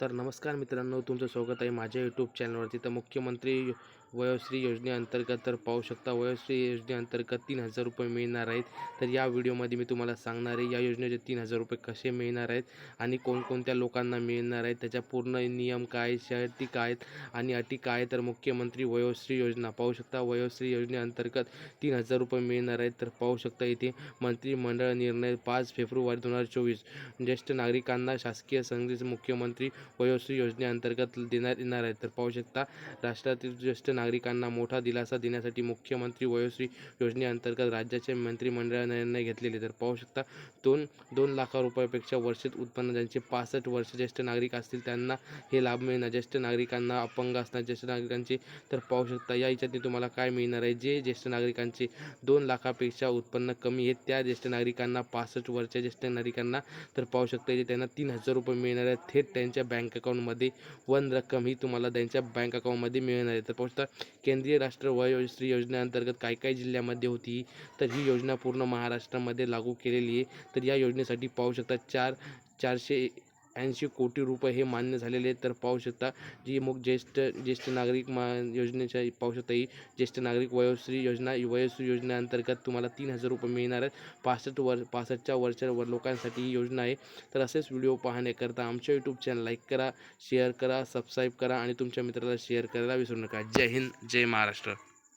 तर नमस्कार मित्रांनो तुमचं स्वागत आहे माझ्या यूट्यूब चॅनलवरती तर मुख्यमंत्री वयोश्री योजनेअंतर्गत तर पाहू शकता वयोश्री योजनेअंतर्गत तीन हजार रुपये मिळणार आहेत. तर या व्हिडिओमध्ये मी तुम्हाला सांगणार आहे या योजनेचे तीन हजार रुपये कसे मिळणार आहेत आणि कोणकोणत्या लोकांना मिळणार आहेत त्याच्या पूर्ण नियम काय शर्ती काय आहेत आणि अटी काय तर मुख्यमंत्री वयोश्री योजना पाहू शकता. वयोश्री योजनेअंतर्गत तीन हजार रुपये मिळणार आहेत. तर पाहू शकता इथे मंत्रिमंडळ निर्णय पाच फेब्रुवारी दोन हजार चोवीस. ज्येष्ठ नागरिकांना शासकीय संदेश मुख्यमंत्री वयोश्री योजनेअंतर्गत देण्यात येणार आहे. तर पाहू शकता राष्ट्रातील ज्येष्ठ नागरिकांना मोठा दिलासा देण्यासाठी मुख्यमंत्री वयोश्री योजनेअंतर्गत राज्याचे मंत्रिमंडळाने निर्णय घेतलेले. तर पाहू शकता दोन दोन लाख रुपयापेक्षा वर्षित उत्पन्न ज्यांचे पासष्ट वर्ष ज्येष्ठ नागरिक असतील त्यांना हे लाभ मिळणार. ज्येष्ठ नागरिकांना अपंग असणार ज्येष्ठ नागरिकांचे. तर पाहू शकता या याच्यातनी तुम्हाला काय मिळणार आहे? जे ज्येष्ठ नागरिकांचे दोन लाखापेक्षा उत्पन्न कमी आहेत त्या ज्येष्ठ नागरिकांना पासष्ट वर्ष ज्येष्ठ नागरिकांना तर पाहू शकता जे त्यांना तीन हजार रुपये मिळणार आहेत. थेट त्यांच्या बँक बँक अकाउंटमध्ये वन रक्कम ही तुम्हाला त्यांच्या बँक अकाउंटमध्ये मिळणार आहे. तर पाहू केंद्रीय राष्ट्र वयोश्री योजनेअंतर्गत काय काय जिल्ह्यामध्ये होती तर ही योजना पूर्ण महाराष्ट्रामध्ये लागू केलेली आहे. तर या योजनेसाठी पाहू शकता चार चारशे ऐंशी कोटी रुपये हे मान्य झालेले तर पाहू शकता जी मग ज्येष्ठ ज्येष्ठ नागरिक मा योजनेच्या पाहू शकता ही ज्येष्ठ नागरिक वयोश्री योजना वयोश्री योजनेअंतर्गत तुम्हाला तीन हजार रुपये मिळणार आहेत. पासष्ट वर पासष्टच्या वरच्या वर लोकांसाठी ही योजना आहे. तर असेच व्हिडिओ पाहण्याकरता आमच्या यूट्यूब चॅनल लाईक करा शेअर करा सबस्क्राईब करा आणि तुमच्या मित्राला शेअर करायला विसरू नका. जय हिंद जय महाराष्ट्र.